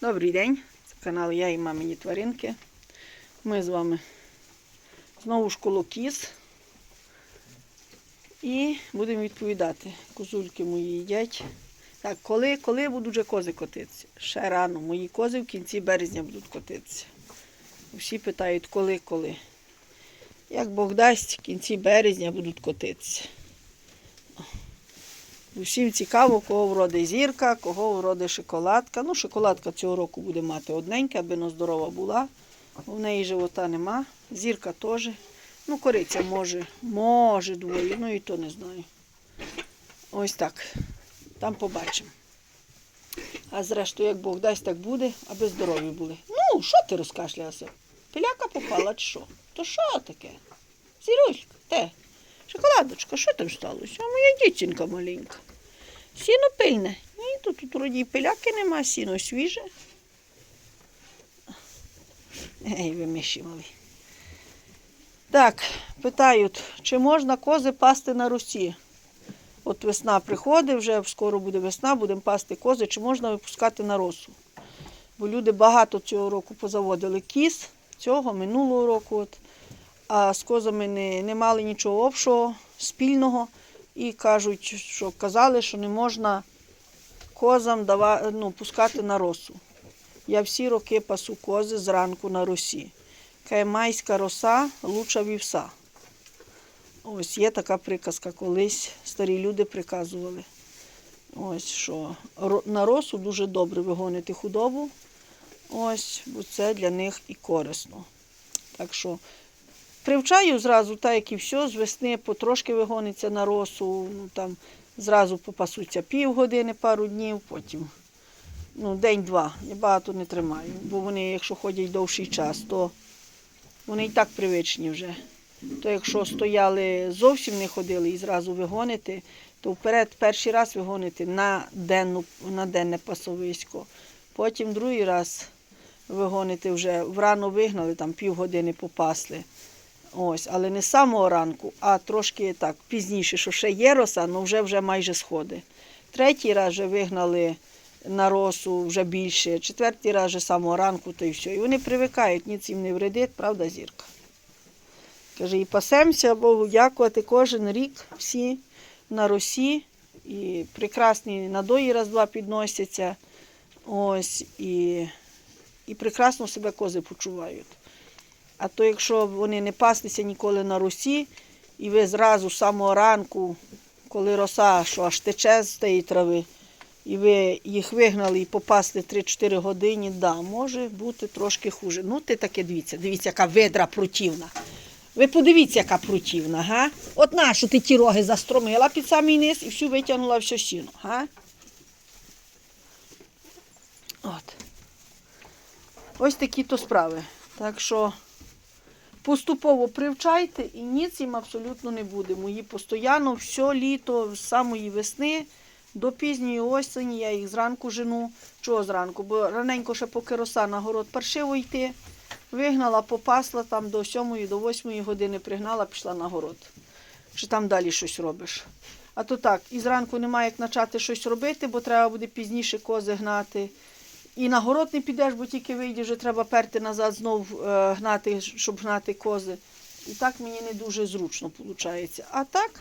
Добрий день, це канал Я і мамині тваринки. Ми з вами знову ж коло кіз. І будемо відповідати. Козульки мої їдять. Так, коли, коли будуть вже кози котитися? Ще рано. Мої кози в кінці березня будуть котитися. Всі питають, коли, коли. Як Бог дасть, в кінці березня будуть котитися. Усім цікаво, кого вроде зірка, кого вроде шоколадка. Ну, шоколадка цього року буде мати одненька, аби вона здорова була. У неї живота нема. Зірка теж. Ну, кориця може, може двоє, ну і то не знаю. Ось так. Там побачимо. А зрештою, як Бог дасть, так буде, аби здорові були. Ну, що ти розкашлявся? Пиляка попала чи що? То що таке? Зірулька, те. Шоколадочка, що там сталося? А моя дівчинка маленька. Сіно пильне. Ну, і тут, тут вроді пиляки нема, сіно свіже. Ей, ви миші малі. Так, питають, чи можна кози пасти на Русі? От весна приходить, вже скоро буде весна, будемо пасти кози, чи можна випускати на росу? Бо люди багато цього року позаводили кіз, цього, минулого року. От а з козами не, не мали нічого общого, спільного. І кажуть, що казали, що не можна козам дава, ну, пускати на росу. Я всі роки пасу кози зранку на росі. Каже, майська роса лучша вівса. Ось є така приказка, колись старі люди приказували. Ось що на росу дуже добре вигонити худобу. Ось, бо це для них і корисно. Так що Привчаю зразу, так як і все, з весни потрошки вигониться на росу, ну, там зразу попасуться півгодини, пару днів, потім ну, день-два. Я багато не тримаю, бо вони, якщо ходять довший час, то вони і так привичні вже. То якщо стояли, зовсім не ходили і зразу вигонити, то вперед перший раз вигонити на, денну, на денне пасовисько. Потім другий раз вигонити вже врано вигнали, там півгодини попасли. Ось, але не з самого ранку, а трошки так пізніше, що ще є роса, але вже вже майже сходи. Третій раз вже вигнали на росу вже більше, четвертий раз вже з самого ранку, то і все. І вони привикають, ніц їм не вредить, правда, зірка. Каже, і пасемося Богу дякувати кожен рік всі на росі. І прекрасні надої раз-два підносяться. Ось, і, і прекрасно себе кози почувають. А то якщо вони не паслися ніколи на росі, і ви зразу з самого ранку, коли роса, що аж тече з тієї трави, і ви їх вигнали і попасли 3-4 години, да, може бути трошки хуже. Ну, ти таке дивіться, дивіться, яка видра противна. Ви подивіться, яка противна, га? От нашу ти ті роги застромила під самий низ і всю витягнула все сіно, га? От. Ось такі то справи. Так що поступово привчайте і ніц їм абсолютно не буде. Мої постійно все літо, з самої весни до пізньої осені я їх зранку жену. Чого зранку? Бо раненько ще поки роса на город паршиво йти. Вигнала, попасла там до 7 до 8 години пригнала, пішла на город. Чи там далі щось робиш. А то так, і зранку немає як почати щось робити, бо треба буде пізніше кози гнати. І на город не підеш, бо тільки вийдеш, вже треба перти назад знов е, гнати, щоб гнати кози. І так мені не дуже зручно виходить. А так,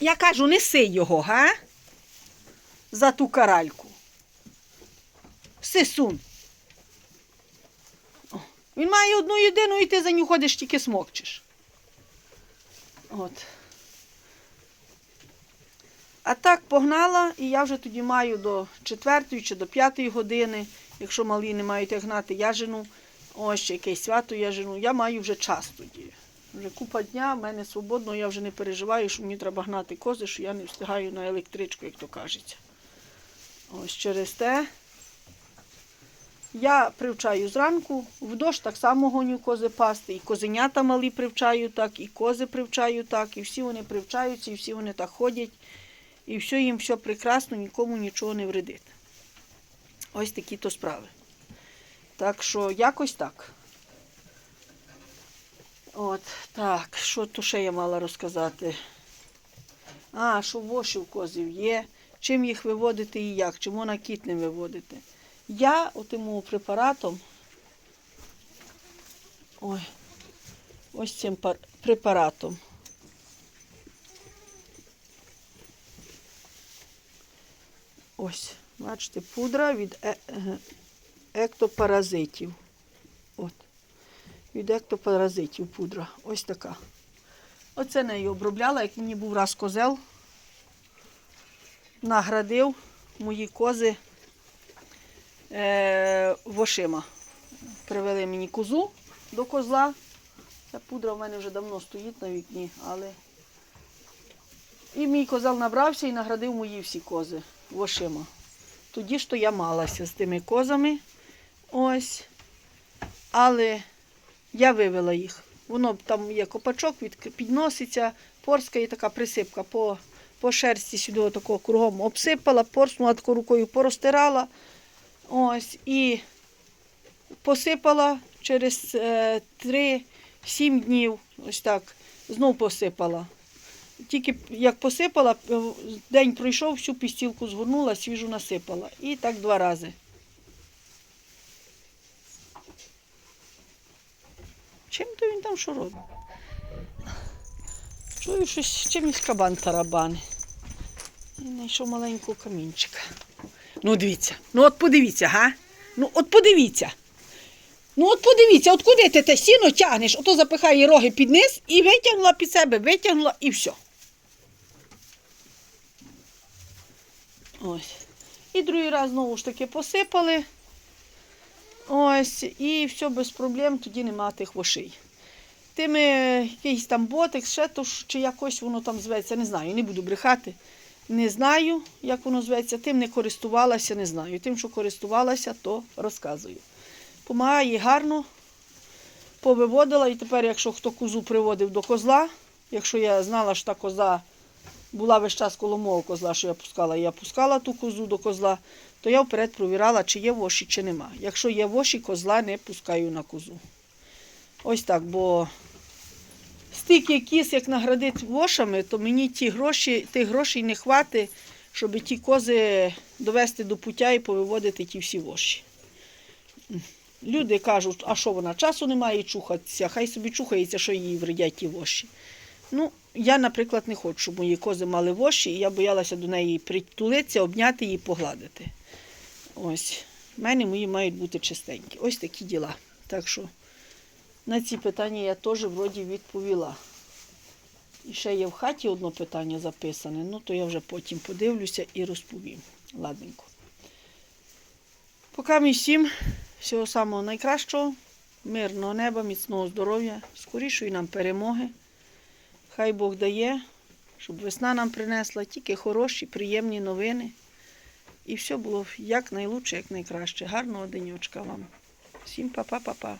я кажу, неси його, га? За ту каральку. Сисун. О, Він має одну єдину, і ти за нього ходиш, тільки смокчеш. От. А так погнала, і я вже тоді маю до 4 чи до 5 години, якщо малі не мають як гнати, я жену, ось ще якесь свято я жену, я маю вже час тоді. Вже купа дня, в мене свободно, я вже не переживаю, що мені треба гнати кози, що я не встигаю на електричку, як то кажеться. Ось через те. Я привчаю зранку, в дощ так само гоню кози пасти, і козенята малі привчаю так, і кози привчаю так, і всі вони привчаються, і всі вони так ходять. І все їм все прекрасно, нікому нічого не вредить. Ось такі то справи. Так що якось так. От, так, що то ще я мала розказати? А, що воші в козів є, чим їх виводити і як, чому на кіт не виводити. Я отим препаратом, ой, ось цим препаратом. Ось, бачите, пудра від е- е- ектопаразитів. От. Від ектопаразитів пудра. Ось така. Оце нею обробляла, як мені був раз козел. Наградив мої кози е- вошима. Привели мені козу до козла. Ця пудра в мене вже давно стоїть на вікні, але. І мій козел набрався і наградив мої всі кози вошима. Тоді ж то я малася з тими козами. Ось. Але я вивела їх. Воно там є копачок, підноситься, порска і така присипка по, по шерсті сюди отако кругом обсипала, порснула тако рукою, порозтирала. Ось, і посипала через е, 3-7 днів. Ось так. Знов посипала. Тільки як посипала, день пройшов, всю пістілку згорнула, свіжу насипала. І так два рази. Чим то він там що робить? Чую, щось чимось кабан тарабани. І знайшов маленького камінчика. Ну, дивіться. Ну от подивіться, га? Ну от подивіться. Ну от подивіться, от куди ти те сіно тягнеш, ото запихає роги під низ і витягнула під себе, витягнула і все. Ось. І другий раз знову ж таки посипали. Ось, і все без проблем, тоді нема тих вошей. Тими якийсь там ботекс, ще то, чи якось воно там зветься, не знаю, не буду брехати. Не знаю, як воно зветься, тим не користувалася, не знаю. Тим, що користувалася, то розказую. Помагає гарно, повиводила, і тепер, якщо хто козу приводив до козла, якщо я знала, що та коза була весь час коло мого козла, що я пускала, і я пускала ту козу до козла, то я вперед провірала, чи є воші, чи нема. Якщо є воші, козла не пускаю на козу. Ось так, бо стільки кіз, як наградить вошами, то мені ті гроші, тих грошей не хватить, щоб ті кози довести до пуття і повиводити ті всі воші. Люди кажуть, а що вона часу немає чухатися, хай собі чухається, що їй вредять ті воші. Ну, я, наприклад, не хочу, щоб мої кози мали воші, і я боялася до неї притулитися, обняти її, погладити. Ось. В мене мої мають бути чистенькі. Ось такі діла. Так що на ці питання я теж вроді відповіла. І ще є в хаті одне питання записане, ну то я вже потім подивлюся і розповім. Ладненько. Поки мій всім всього самого найкращого, мирного неба, міцного здоров'я, скорішої нам перемоги. Хай Бог дає, щоб весна нам принесла тільки хороші, приємні новини. І все було як найлучше, як найкраще. Гарного денечка вам. Всім па-па-па-па.